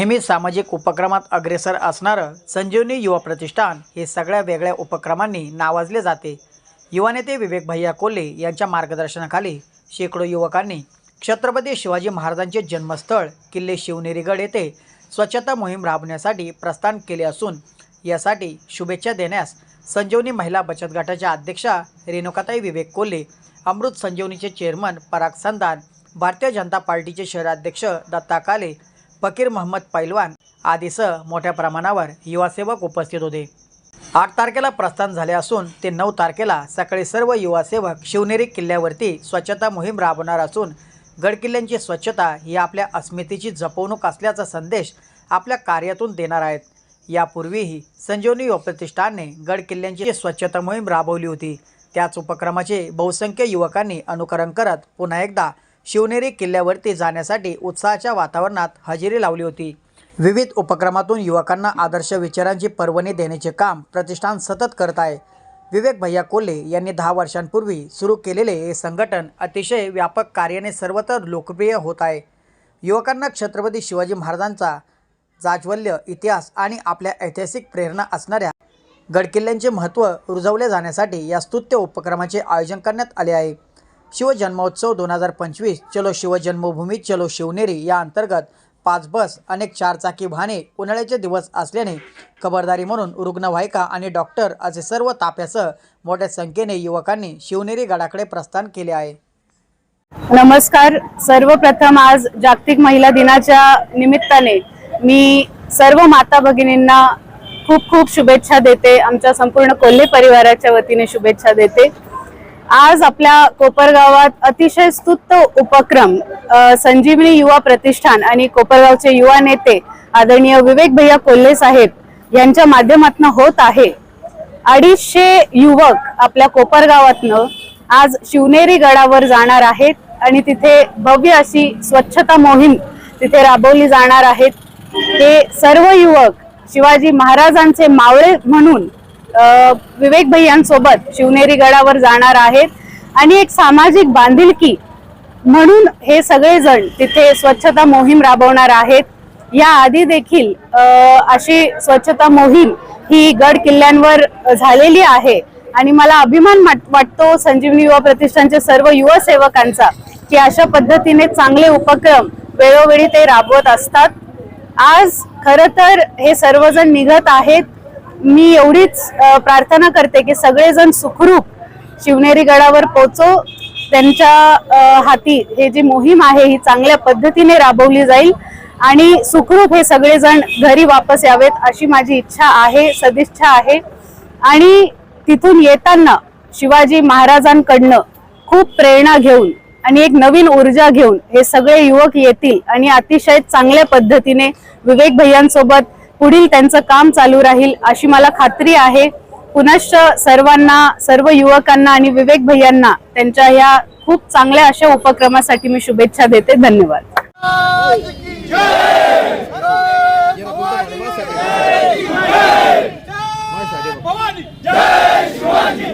नेहमी सामाजिक उपक्रमात अग्रेसर असणारं संजीवनी युवा प्रतिष्ठान हे सगळ्या वेगळ्या उपक्रमांनी नावाजले जाते. युवा नेते विवेक भैया कोल्हे यांच्या मार्गदर्शनाखाली शेकडो युवकांनी छत्रपती शिवाजी महाराजांचे जन्मस्थळ किल्ले शिवनेरीगड येथे स्वच्छता मोहीम राबवण्यासाठी प्रस्थान केले असून यासाठी शुभेच्छा देण्यास संजीवनी महिला बचत गटाच्या अध्यक्षा रेणुकाताई विवेक कोल्हे अमृत संजीवनीचे चेअरमन पराग संदान भारतीय जनता पार्टीचे शहराध्यक्ष दत्ता काले फकीर महम्मद पैलवान आदीसह मोठ्या प्रमाणावर युवासेवक उपस्थित होते. आठ तारखेला प्रस्थान झाले असून ते नऊ तारखेला सकाळी सर्व युवासेवक शिवनेरी किल्ल्यावरती स्वच्छता मोहीम राबवणार असून गडकिल्ल्यांची स्वच्छता ही आपल्या अस्मितेची जपवणूक असल्याचा संदेश आपल्या कार्यातून देणार आहेत. यापूर्वीही संजीवनी युवा प्रतिष्ठानने गडकिल्ल्यांची स्वच्छता मोहीम राबवली होती. त्याच उपक्रमाचे बहुसंख्य युवकांनी अनुकरण करत पुन्हा एकदा शिवनेरी किल्ल्यावरती जाण्यासाठी उत्साहाच्या वातावरणात हजेरी लावली होती. विविध उपक्रमातून युवकांना आदर्श विचारांची पर्वणी देण्याचे काम प्रतिष्ठान सतत करत आहे. विवेक भैया कोल्हे यांनी दहा वर्षांपूर्वी सुरू केलेले हे संघटन अतिशय व्यापक कार्याने सर्वत्र लोकप्रिय होत आहे. युवकांना छत्रपती शिवाजी महाराजांचा जाज्वल्य इतिहास आणि आपल्या ऐतिहासिक प्रेरणा असणाऱ्या गडकिल्ल्यांचे महत्त्व रुजवले जाण्यासाठी या स्तुत्य उपक्रमाचे आयोजन करण्यात आले आहे. शिवजन्मोत्सव दोन हजार पंचवीस चलो शिवजन्मभूमी चलो शिवनेरी या अंतर्गत पाच बस अनेक चारचाकी वाहने उन्हाळ्याचे दिवस असल्याने खबरदारी म्हणून रुग्णवाहिका आणि डॉक्टर असे सर्व ताप्यासह मोठ्या संख्येने युवकांनी शिवनेरी गडाकडे प्रस्थान केले आहे. नमस्कार. सर्वप्रथम आज जागतिक महिला दिनाच्या निमित्ताने मी सर्व माता भगिनींना खूप खूप शुभेच्छा देते. आमच्या संपूर्ण कोल्हे परिवाराच्या वतीने शुभेच्छा देते. आज आपल्या कोपरगावात अतिशय स्तुत्त उपक्रम संजीवनी युवा प्रतिष्ठान आणि कोपरगावचे युवा नेते आदरणीय विवेक भैया कोल्हे साहेब यांच्या माध्यमातून होत आहे. अडीचशे युवक आपल्या कोपरगावातनं आज शिवनेरी गडावर जाणार आहेत आणि तिथे भव्य अशी स्वच्छता मोहीम तिथे राबवली जाणार आहेत. ते सर्व युवक शिवाजी महाराजांचे मावळे म्हणून विवेक भैयांसोबत शिवनेरी गडावर जाणार आहेत. आणि एक सामाजिक बांधिलकी म्हणून हे सगळेजण तिथे स्वच्छता मोहीम राबवणार आहेत. या आधी देखील अशी स्वच्छता मोहीम ही गड किल्ल्यांवर झालेली आहे. आणि मला अभिमान वाटतो संजीवनी युवा प्रतिष्ठानचे सर्व युवा सेवकांचा की अशा पद्धतीने चांगले उपक्रम वेळोवेळी ते राबवत असतात. आज खर तर हे सर्वजण निघत आहेत. मी एवढीच प्रार्थना करते की सगळेजण सुखरूप शिवनेरी गडावर पोचो. त्यांच्या हाती हे जी मोहीम आहे ही चांगल्या पद्धतीने राबवली जाईल आणि सुखरूप हे सगळेजण घरी वापस यावेत अशी माझी इच्छा आहे सदिच्छा आहे. आणि तिथून येताना शिवाजी महाराजांकडनं खूप प्रेरणा घेऊन आणि एक नवीन ऊर्जा घेऊन हे सगळे युवक येतील आणि अतिशय चांगल्या पद्धतीने विवेक भैयांसोबत पुढील त्यांचं काम चालू राहील अशी मला खात्री आहे. पुनश्च सर्वांना सर्व युवकांना आणि विवेक भैयांना त्यांच्या ह्या खूप चांगल्या अशा उपक्रमासाठी मी शुभेच्छा देते. धन्यवाद. जय शिवाजी